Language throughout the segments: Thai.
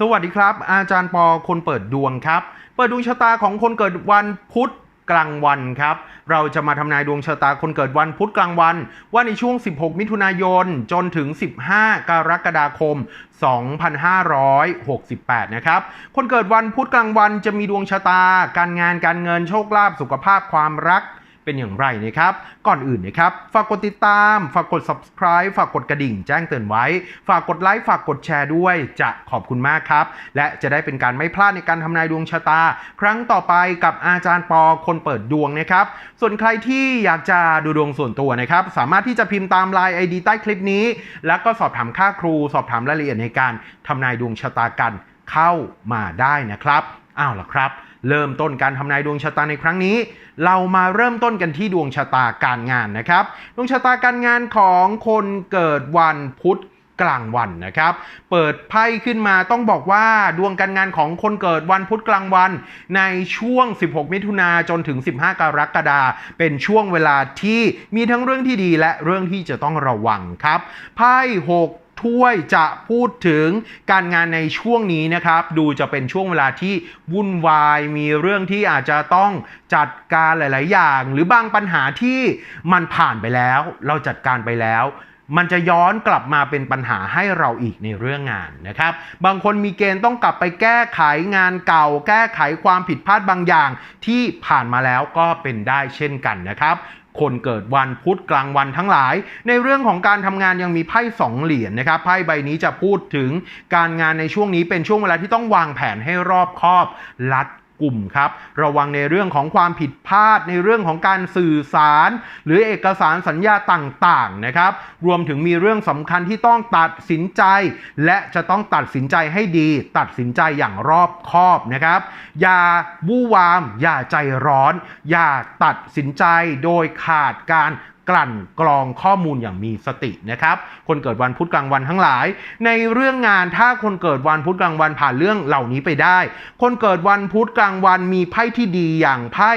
สวัสดีครับ อาจารย์ปอคนเปิดดวงครับ เปิดดวงชะตาของคนเกิดวันพุธกลางวันครับ เราจะมาทำนายดวงชะตาคนเกิดวันพุธกลางวัน ว่าในช่วง 16 มิถุนายน จนถึง 15 กรกฎาคม 2568 นะครับ คนเกิดวันพุธกลางวันจะมีดวงชะตา การงานการเงินโชคลาภสุขภาพความรัก เป็นอย่างไรนะครับ ก่อนอื่นนะครับ ฝากกดติดตาม ฝากกด subscribe ฝากกดกระดิ่ง แจ้งเตือนไว้ ฝากกดไลค์ ฝากกดแชร์ด้วย จะขอบคุณมากครับ และจะได้เป็นการไม่พลาดในการทำนายดวงชะตา ครั้งต่อไปกับอาจารย์ปอคนเปิดดวงนะครับ ส่วนใครที่อยากจะดูดวงส่วนตัวนะครับ สามารถที่จะพิมพ์ตาม Line ID ใต้คลิปนี้ แล้วก็สอบถามค่าครู สอบถามรายละเอียดในการทำนายดวงชะตากันเข้ามาได้นะครับ อ้าวล่ะครับ เริ่มต้นการทำนายดวงชะตาในครั้งนี้ เรามาเริ่มต้นกันที่ดวงชะตาการงานนะครับ ดวงชะตาการงานของคนเกิดวันพุธกลางวันนะครับ เปิดไพ่ขึ้นมาต้องบอกว่าดวงการงานของคนเกิดวันพุธกลางวัน ในช่วง 16 มิถุนาจนถึง 15 กรกฎาเป็นช่วงเวลาที่มีทั้งเรื่องที่ดีและเรื่องที่จะต้องระวังครับ ไพ่6 ถ้วยจะพูดถึงการงานในช่วงนี้นะครับ ดูจะเป็นช่วงเวลาที่วุ่นวาย มีเรื่องที่อาจจะต้องจัดการหลาย ๆ อย่าง หรือบางปัญหาที่มันผ่านไปแล้ว เราจัดการไปแล้วมันจะย้อนกลับมาเป็นปัญหาให้เราอีกในเรื่องงานนะครับ บางคนมีเกณฑ์ต้องกลับไปแก้ไขงานเก่า แก้ไขความผิดพลาดบางอย่างที่ผ่านมาแล้วก็เป็นได้เช่นกันนะครับ คนเกิดวันพุธกลางวันทั้งหลาย ในเรื่องของการทำงานยังมีไพ่สองเหรียญนะครับไพ่ใบนี้จะพูดถึงการงานในช่วงนี้เป็นช่วงเวลาที่ต้องวางแผนให้รอบคอบรัด กลุ่มครับ ระวังในเรื่องของความผิดพลาดในเรื่องของการสื่อสาร หรือเอกสารสัญญาต่างๆนะครับ รวมถึงมีเรื่องสำคัญที่ต้องตัดสินใจ และจะต้องตัดสินใจให้ดี ตัดสินใจอย่างรอบคอบนะครับ อย่าวู่วาม อย่าใจร้อน อย่าตัดสินใจโดยขาดการ กลั่นกรองข้อมูลอย่างมีสตินะครับ คนเกิดวันพุธกลางวันทั้งหลาย ในเรื่องงานถ้าคนเกิดวันพุธกลางวันผ่านเรื่องเหล่านี้ไปได้ คนเกิดวันพุธกลางวันมีไพ่ที่ดีอย่างไพ่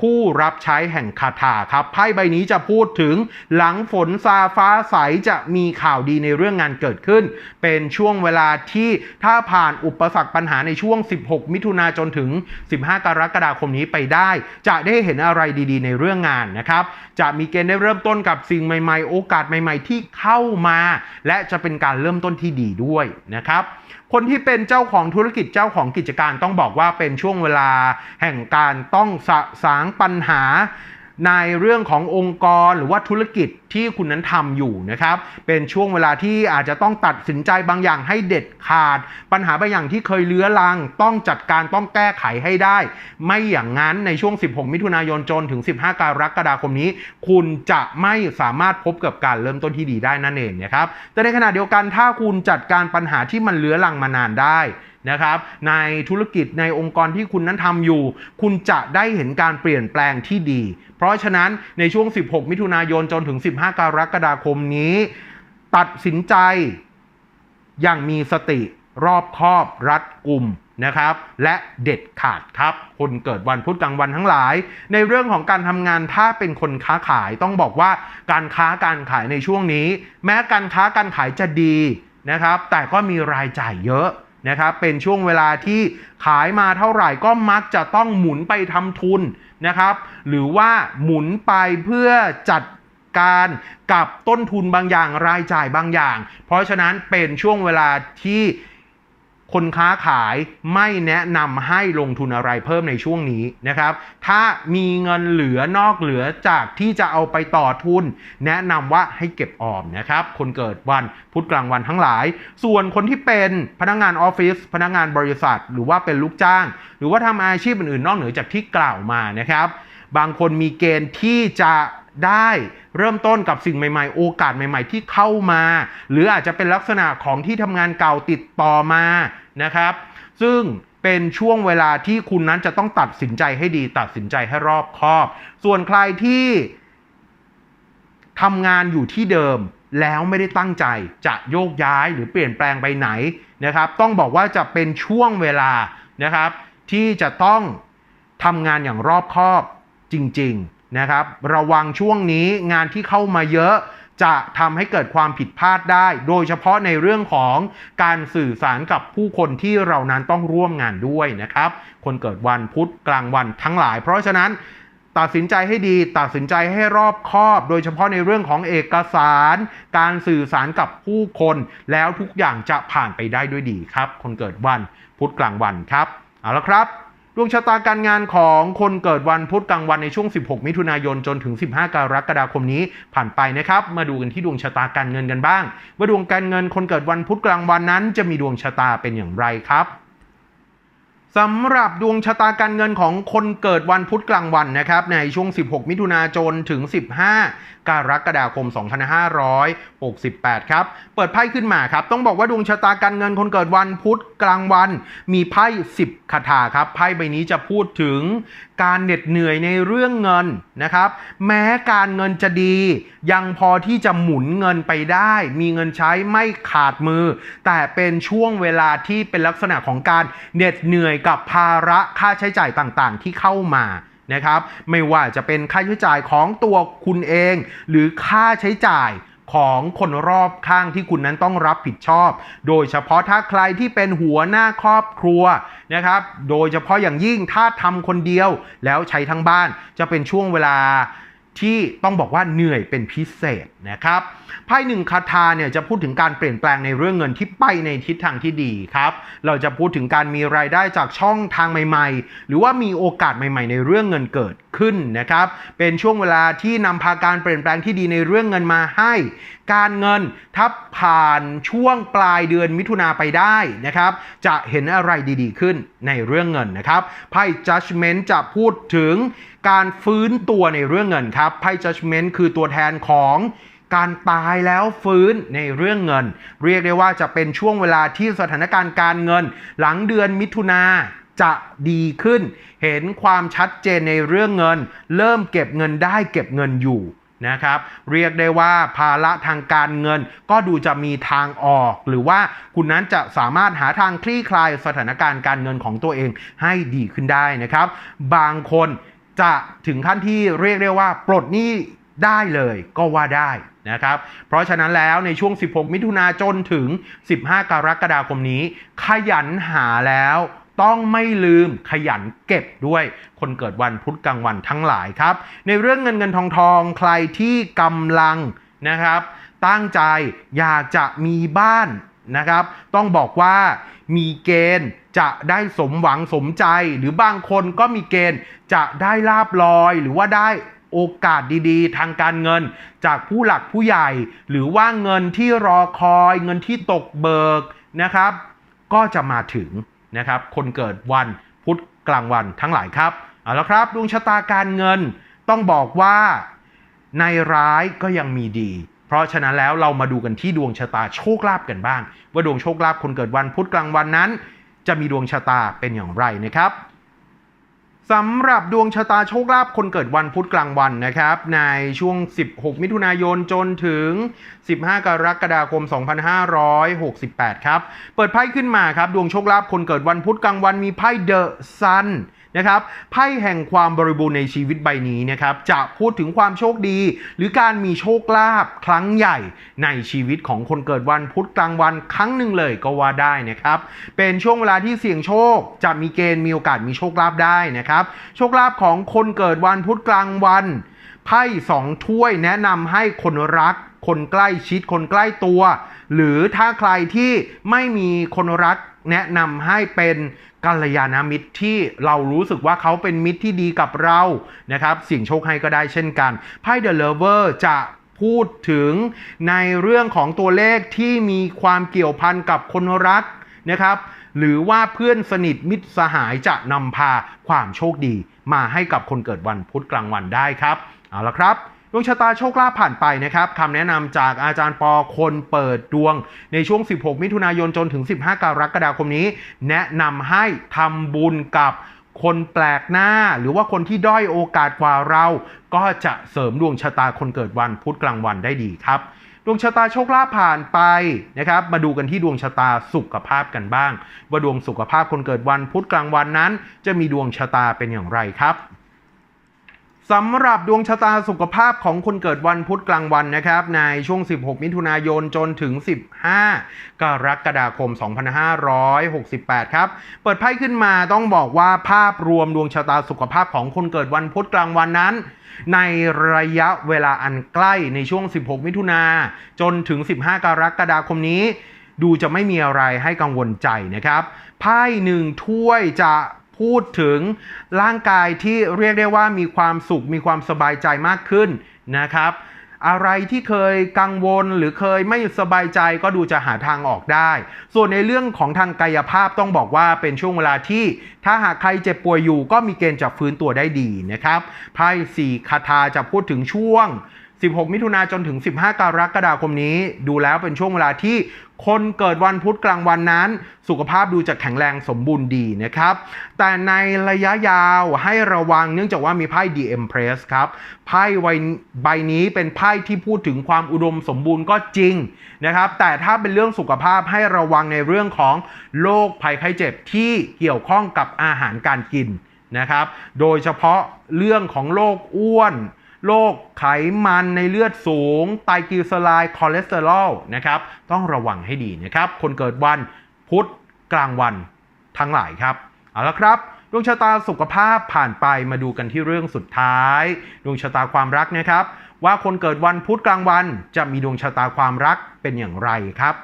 ผู้รับใช้แห่งคาถาครับไพ่ใบนี้จะพูดถึงหลังฝนซาฟ้าใสจะมีข่าวดีในเรื่องงานเกิดขึ้น เป็นช่วงเวลาที่ถ้าผ่านอุปสรรคปัญหาในช่วง 16 มิถุนาจนถึง 15 กรกฎาคมนี้ไปได้ จะได้เห็นอะไรดีๆ ในเรื่องงานนะครับจะมีเกณฑ์ได้เริ่มต้นกับสิ่งใหม่ๆ โอกาสใหม่ ๆ ที่เข้ามา และจะเป็นการเริ่มต้นที่ดีด้วยนะครับ คนที่เป็นเจ้าของธุรกิจเจ้าของกิจการต้องบอกว่าเป็นช่วงเวลาแห่งการต้องสะสางปัญหาในเรื่องขององค์กรหรือว่าธุรกิจ ที่คุณนั้นทำอยู่นะครับ เป็นช่วงเวลาที่อาจจะต้องตัดสินใจบางอย่างให้เด็ดขาด ปัญหาบางอย่างที่เคยเลื้อรัง ต้องจัดการต้องแก้ไขให้ได้ ไม่อย่างนั้นในช่วง 16 มิถุนายนจนถึง 15 กรกฎาคมนี้ คุณจะไม่สามารถพบกับการเริ่มต้นที่ดีได้นั่นเองนะครับแต่ในขณะเดียวกันถ้าคุณจัดการปัญหาที่มันเลื้อรังมานานได้นะครับในธุรกิจในองค์กรที่คุณนั้นทำอยู่ คุณจะได้เห็นการเปลี่ยนแปลงที่ดี เพราะฉะนั้นในช่วง 16 มิถุนายนจนถึง 15กรกฎาคมนี้ ตัดสินใจอย่างมีสติรอบคอบรัดกลุ่มนะครับ และเด็ดขาดครับ คนเกิดวันพุธกลางวันทั้งหลาย ในเรื่องของการทำงานถ้าเป็นคนค้าขายต้องบอกว่าการค้าการขายในช่วงนี้ แม้การค้าการขายจะดีนะครับ แต่ก็มีรายจ่ายเยอะนะครับเป็นช่วงเวลาที่ขายมาเท่าไหร่ก็มักจะต้องหมุนไปทำทุนนะครับ หรือว่าหมุนไปเพื่อจัด การกับต้นทุนบางอย่างรายจ่ายบางอย่าง เพราะฉะนั้นเป็นช่วงเวลาที่คนค้าขายไม่แนะนำให้ลงทุนอะไรเพิ่มในช่วงนี้นะครับ ถ้ามีเงินเหลือนอกเหลือจากที่จะเอาไปต่อทุน แนะนำว่าให้เก็บออมนะครับ คนเกิดวันพุธกลางวันทั้งหลาย ส่วนคนที่เป็นพนักงานออฟฟิศพนักงานบริษัท หรือว่าเป็นลูกจ้าง หรือว่าทำอาชีพอื่นๆ นอกเหนือจากที่กล่าวมานะครับ บางคนมีเกณฑ์ที่จะได้เริ่มต้นกับสิ่งใหม่ๆ โอกาสใหม่ ๆ ที่เข้ามา หรืออาจจะเป็นลักษณะของที่ทำงานเก่าติดต่อมานะครับ ซึ่งเป็นช่วงเวลาที่คุณนั้นจะต้องตัดสินใจให้ดี ตัดสินใจให้รอบคอบ ส่วนใครที่ทำงานอยู่ที่เดิมแล้วไม่ได้ตั้งใจจะโยกย้ายหรือเปลี่ยนแปลงไปไหนนะครับ ต้องบอกว่าจะเป็นช่วงเวลานะครับ ที่จะต้องทำงานอย่างรอบคอบ จริงๆนะครับ ระวังช่วงนี้งานที่เข้ามาเยอะจะทำให้เกิดความผิดพลาดได้ โดยเฉพาะในเรื่องของการสื่อสารกับผู้คนที่เรานั้นต้องร่วมงานด้วยนะครับ คนเกิดวันพุธกลางวันทั้งหลาย เพราะฉะนั้นตัดสินใจให้ดี ตัดสินใจให้รอบคอบ โดยเฉพาะในเรื่องของเอกสาร การสื่อสารกับผู้คน แล้วทุกอย่างจะผ่านไปได้ด้วยดีครับ คนเกิดวันพุธกลางวันครับ เอาละครับ ดวงชะตาการงานของคนเกิดวันพุธกลางวันในช่วง 16 มิถุนายนจนถึง 15 กรกฎาคมนี้ผ่านไปนะครับ มาดูกันที่ดวงชะตาการเงินกันบ้าง ว่าดวงการเงินคนเกิดวันพุธกลางวันนั้นจะมีดวงชะตาเป็นอย่างไรครับ สำหรับดวงชะตาการเงินของคนเกิดวันพุธกลางวันนะครับในช่วง 16 มิถุนายนถึง 15 กรกฎาคม 2568 ครับ เปิดไพ่ขึ้นมาครับ ต้องบอกว่าดวงชะตาการเงินคนเกิดวันพุธกลางวัน มีไพ่ 10คาถาครับ ไพ่ใบนี้จะพูดถึงการเหน็ดเหนื่อยในเรื่องเงินนะครับ แม้การเงินจะดี ยังพอที่จะหมุนเงินไปได้ มีเงินใช้ไม่ขาดมือ แต่เป็นช่วงเวลาที่เป็นลักษณะของการเหน็ดเหนื่อยกับภาระค่าใช้จ่ายต่างๆ ที่เข้ามานะครับ ไม่ว่าจะเป็นค่าใช้จ่ายของตัวคุณเอง หรือค่าใช้จ่าย ของคนรอบข้างที่คุณนั้นต้องรับผิดชอบ โดยเฉพาะถ้าใครที่เป็นหัวหน้าครอบครัวนะครับ โดยเฉพาะอย่างยิ่งถ้าทำคนเดียวแล้วใช้ทั้งบ้านจะเป็นช่วงเวลาที่ต้องบอกว่าเหนื่อยเป็นพิเศษนะครับ ไพ่หนึ่งคาถาเนี่ยจะพูดถึงการเปลี่ยนแปลงในเรื่องเงินที่ไปในทิศทางที่ดีครับ เราจะพูดถึงการมีรายได้จากช่องทางใหม่ ๆ หรือว่ามีโอกาสใหม่ ๆ ในเรื่องเงินเกิดขึ้นนะครับ เป็นช่วงเวลาที่นำพาการเปลี่ยนแปลงที่ดีในเรื่องเงินมาให้ การเงินถ้าผ่านช่วงปลายเดือนมิถุนาไปได้นะครับ จะเห็นอะไรดีๆขึ้นในเรื่องเงินนะครับ ไพ่ judgment จะพูดถึงการฟื้นตัวในเรื่องเงินครับ ไพ่ judgment คือตัวแทนของ การตายแล้วฟื้นในเรื่องเงิน เรียกได้ว่าจะเป็นช่วงเวลาที่สถานการณ์การเงิน หลังเดือนมิถุนาจะดีขึ้น เห็นความชัดเจนในเรื่องเงิน เริ่มเก็บเงินได้เก็บเงินอยู่นะครับเรียกได้ว่าภาระทางการเงินก็ดูจะมีทางออก หรือว่าคุณนั้นจะสามารถหาทางคลี่คลายสถานการณ์การเงินของตัวเองให้ดีขึ้นได้นะครับ บางคนจะถึงขั้นที่เรียกได้ว่า ปลดหนี้ ได้เลยก็ว่าได้นะครับ เพราะฉะนั้นแล้วในช่วง 16 มิถุนาจนถึง 15 กรกฎาคมนี้ ขยันหาแล้วต้องไม่ลืมขยันเก็บด้วยคนเกิดวันพุธกลางวันทั้งหลายครับ ในเรื่องเงินเงินทองทองใครที่กำลังนะครับ ตั้งใจอยากจะมีบ้านนะครับ ต้องบอกว่ามีเกณฑ์จะได้สมหวังสมใจ หรือบางคนก็มีเกณฑ์จะได้ลาบลอยหรือว่าได้ โอกาสดีๆ ทางการเงิน จากผู้หลักผู้ใหญ่ หรือว่าเงินที่รอคอย เงินที่ตกเบิกนะครับ ก็จะมาถึงนะครับ คนเกิดวันพุธกลางวันทั้งหลายครับเอาละครับดวงชะตาการเงินต้องบอกว่าในร้ายก็ยังมีดี เพราะฉะนั้นแล้วเรามาดูกันที่ดวงชะตาโชคลาภกันบ้าง ว่าดวงโชคลาภคนเกิดวันพุธกลางวันนั้น จะมีดวงชะตาเป็นอย่างไรนะครับ สำหรับดวงชะตาโชคลาภคนเกิดวันพุธกลางวันนะครับ ในช่วง 16 มิถุนายนจนถึง 15 กรกฎาคม 2568 ครับ เปิดไพ่ขึ้นมาครับ ดวงโชคลาภคนเกิดวันพุธกลางวันมีไพ่เดอะซัน นะครับไพ่แห่งความบริบูรณ์ในชีวิตใบนี้นะครับจะพูดถึงความโชคดี หรือการมีโชคลาภครั้งใหญ่ในชีวิตของคนเกิดวันพุธกลางวันครั้งหนึ่งเลยก็ว่าได้นะครับเป็นช่วงเวลาที่เสี่ยงโชค จะมีเกณฑ์มีโอกาสมีโชคลาภได้นะครับโชคลาภของคนเกิดวันพุธกลางวันไพ่สองถ้วยแนะนำให้คนรัก คนใกล้ชิดคนใกล้ตัว หรือถ้าใครที่ไม่มีคนรักแนะนำให้เป็น กัลยาณมิตรที่เรารู้สึกว่าเขาเป็นมิตรที่ดีกับเรานะครับสี่งโชคให้ก็ได้เช่นกันไพ่ The Lover จะพูดถึงในเรื่องของตัวเลขที่มีความเกี่ยวพันกับคนรักนะครับ หรือว่าเพื่อนสนิทมิตรสหายจะนำพาความโชคดี มาให้กับคนเกิดวันพุธกลางวันได้ครับ เอาละครับ ดวงชะตาโชคลาภผ่านไปนะครับคำแนะนำจากอาจารย์ปอคนเปิดดวง ในช่วง 16 มิถุนายนจนถึง 15 กรกฎาคมนี้ แนะนำให้ทำบุญกับคนแปลกหน้าหรือว่าคนที่ด้อยโอกาสกว่าเรา ก็จะเสริมดวงชะตาคนเกิดวันพุธกลางวันได้ดีครับดวงชะตาโชคลาภผ่านไปนะครับ มาดูกันที่ดวงชะตาสุขภาพกันบ้าง ว่าดวงสุขภาพคนเกิดวันพุธกลางวันนั้น จะมีดวงชะตาเป็นอย่างไรครับ สำหรับดวงชะตาสุขภาพของคนเกิดวันพุธกลางวันนะครับ ในช่วง 16 มิถุนายนจนถึง 15 กรกฎาคม 2568 ครับ เปิดไพ่ขึ้นมาต้องบอกว่าภาพรวมดวงชะตาสุขภาพของคนเกิดวันพุธกลางวันนั้น ในระยะเวลาอันใกล้ในช่วง 16 มิถุนาจนถึง 15 กรกฎาคมนี้ ดูจะไม่มีอะไรให้กังวลใจนะครับไพ่หนึ่งถ้วยจะ พูดถึงร่างกายที่เรียกได้ว่ามีความสุขมีความสบายใจมากขึ้นนะครับ อะไรที่เคยกังวลหรือเคยไม่สบายใจก็ดูจะหาทางออกได้ ส่วนในเรื่องของทางกายภาพต้องบอกว่าเป็นช่วงเวลาที่ถ้าหากใครเจ็บป่วยอยู่ก็มีเกณฑ์จะฟื้นตัวได้ดีนะครับไพ่สี่คาถาจะพูดถึงช่วง 16 มิถุนาจนถึง 15 กรกฎาคมนี้ ดูแล้วเป็นช่วงเวลาที่คนเกิดวันพุธกลางวันนั้น สุขภาพดูจะแข็งแรงสมบูรณ์ดีนะครับ แต่ในระยะยาวให้ระวังเนื่องจากว่ามีไพ่ The Empress ครับ ไพ่ใบใบนี้เป็นไพ่ที่พูดถึงความอุดมสมบูรณ์ก็จริงนะครับ แต่ถ้าเป็นเรื่องสุขภาพให้ระวังในเรื่องของโรคภัยไข้เจ็บที่เกี่ยวข้องกับอาหารการกินนะครับ โดยเฉพาะเรื่องของโรคอ้วน โรคไขมันในเลือดสูง ไตรกลีเซอไรด์คอเลสเตอรอลนะครับ ต้องระวังให้ดีนะครับ คนเกิดวันพุธกลางวันทั้งหลายครับ เอาละครับดวงชะตาสุขภาพผ่านไปมาดูกันที่เรื่องสุดท้าย ดวงชะตาความรักนะครับ ว่าคนเกิดวันพุธกลางวันจะมีดวงชะตาความรักเป็นอย่างไรครับ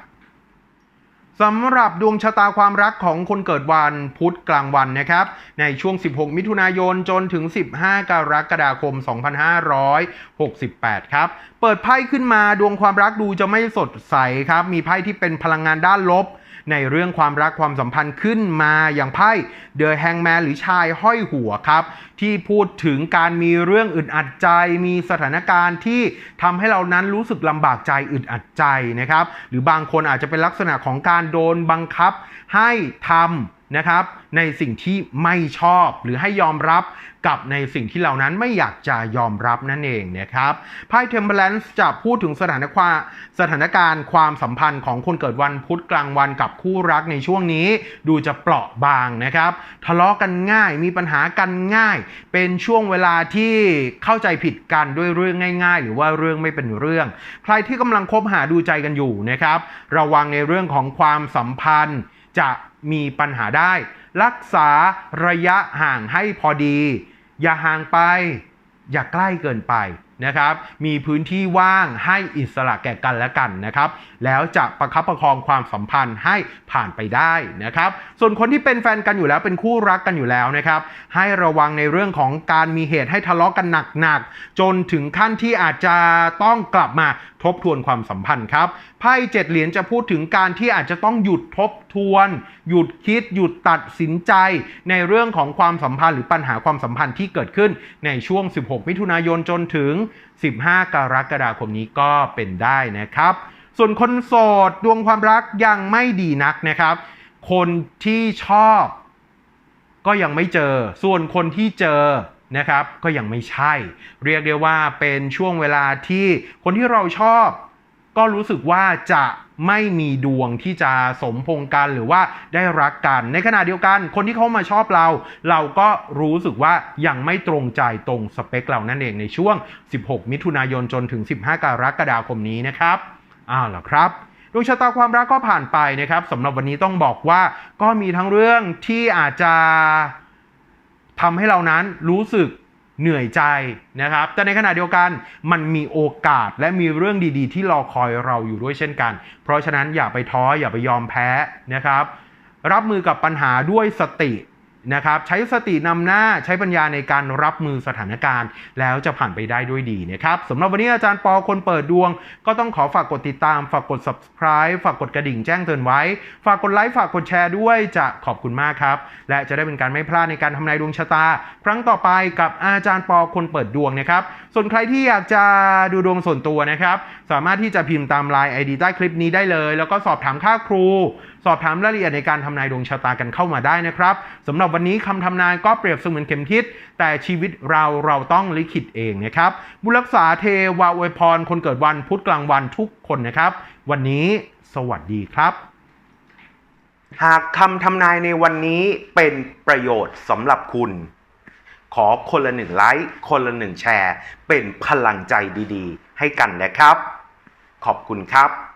สำหรับดวงชะตาความรักของคนเกิดวันพุธกลางวันนะครับ ในช่วง 16 มิถุนายนจนถึง 15 กรกฎาคม 2568 ครับ เปิดไพ่ขึ้นมาดวงความรักดูจะไม่สดใสครับ มีไพ่ที่เป็นพลังงานด้านลบ ในเรื่องความรักความสัมพันธ์ขึ้นมาอย่างไพ่เดอะแฮงแมนหรือชายห้อยหัวครับ ที่พูดถึงการมีเรื่องอึดอัดใจ มีสถานการณ์ที่ทำให้เรานั้นรู้สึกลำบากใจอึดอัดใจนะครับ หรือบางคนอาจจะเป็นลักษณะของการโดนบังคับให้ทำ นะครับในสิ่งที่ไม่ชอบหรือให้ยอมรับกับในสิ่งที่เรานั้นไม่อยากจะยอมรับนั่นเองนะครับไพ่เทมเ e ลนซ์จะพูดถึงสถานความสถานการณ์ความสัมพันธ์ของคนเกิดวันพุธกลางวันกับคู่รักในช่วงนี้ ดูจะเปราะบางนะครับทะเลาะกันง่ายมีปัญหากันง่าย เป็นช่วงเวลาที่เข้าใจผิดกันด้วยเรื่องง่าย ๆ หรือว่าเรื่องไม่เป็นเรื่อง ใครที่กำลังคบหาดูใจกันอยู่นะครับระวังในเรื่องของความสัมพันธ์ จะมีปัญหาได้ รักษาระยะห่างให้พอดี อย่าห่างไป อย่าใกล้เกินไป นะครับ มีพื้นที่ว่างให้อิสระแก่กันและกันนะครับ แล้วจะประคับประคองความสัมพันธ์ให้ผ่านไปได้นะครับ ส่วนคนที่เป็นแฟนกันอยู่แล้วเป็นคู่รักกันอยู่แล้วนะครับ ให้ระวังในเรื่องของการมีเหตุให้ทะเลาะกันหนักๆ จนถึงขั้นที่อาจจะต้องกลับมาทบทวนความสัมพันธ์ครับ ไพ่เจ็ดเหรียญจะพูดถึงการที่อาจจะต้องหยุดทบทวน หยุดคิด หยุดตัดสินใจ ในเรื่องของความสัมพันธ์หรือปัญหาความสัมพันธ์ที่เกิดขึ้นในช่วง 16 มิถุนายนจนถึง15 กรกฎาคมนี้ก็เป็นได้นะครับ ส่วนคนโสดดวงความรักยังไม่ดีนักนะครับ คนที่ชอบก็ยังไม่เจอ ส่วนคนที่เจอนะครับก็ยังไม่ใช่ เรียกได้ว่าเป็นช่วงเวลาที่คนที่เราชอบ ก็รู้สึกว่าจะ ไม่มีดวงที่จะสมพงกันหรือว่าได้รักกัน ในขณะเดียวกัน คนที่เขามาชอบเรา เราก็รู้สึกว่ายังไม่ตรงใจตรงสเปคเรานั่นเองในช่วง 16 มิถุนายนจนถึง 15 กรกฎาคมนี้นะครับอ้าวเหรอครับดวงชะตาความรักก็ผ่านไปนะครับสำหรับวันนี้ต้องบอกว่าก็มีทั้งเรื่องที่อาจจะทำให้เรานั้นรู้สึก เหนื่อยใจนะครับ แต่ในขณะเดียวกันมันมีโอกาสและมีเรื่องดีๆ ที่รอคอยเราอยู่ด้วยเช่นกัน เพราะฉะนั้นอย่าไปท้ออย่าไปยอมแพ้นะครับ รับมือกับปัญหาด้วยสติ นะครับใช้สตินำหน้าใช้ปัญญาในการรับมือสถานการณ์ แล้วจะผ่านไปได้ด้วยดีนะครับสำหรับวันนี้อาจารย์ปอคนเปิดดวง ก็ต้องขอฝากกดติดตาม ฝากกด subscribe ฝากกดกระดิ่งแจ้งเตือนไว้ ฝากกดไลค์ฝากกดแชร์ด้วยจะขอบคุณมากครับ และจะได้เป็นการไม่พลาดในการทำนายดวงชะตา ครั้งต่อไปกับอาจารย์ปอคนเปิดดวงนะครับส่วนใครที่อยากจะดูดวงส่วนตัวนะครับ สามารถที่จะพิมพ์ตามไลน์ ID ใต้คลิปนี้ได้เลย แล้วก็สอบถามค่าครู สอบถามรายละเอียดในการทำนายดวงชะตากันเข้ามาได้นะครับสำหรับวันนี้คำทำนายก็เปรียบเสมือนเข็มทิศ แต่ชีวิตเราเราต้องลิขิตเองนะครับบุรักษาเทวาอวยพร คนเกิดวันพุธกลางวันทุกคนนะครับ วันนี้สวัสดีครับ หากคำทำนายในวันนี้เป็นประโยชน์สำหรับคุณ ขอคนละหนึ่งไลค์คนละหนึ่งแชร์ เป็นพลังใจดีๆ ให้กันนะครับ ขอบคุณครับ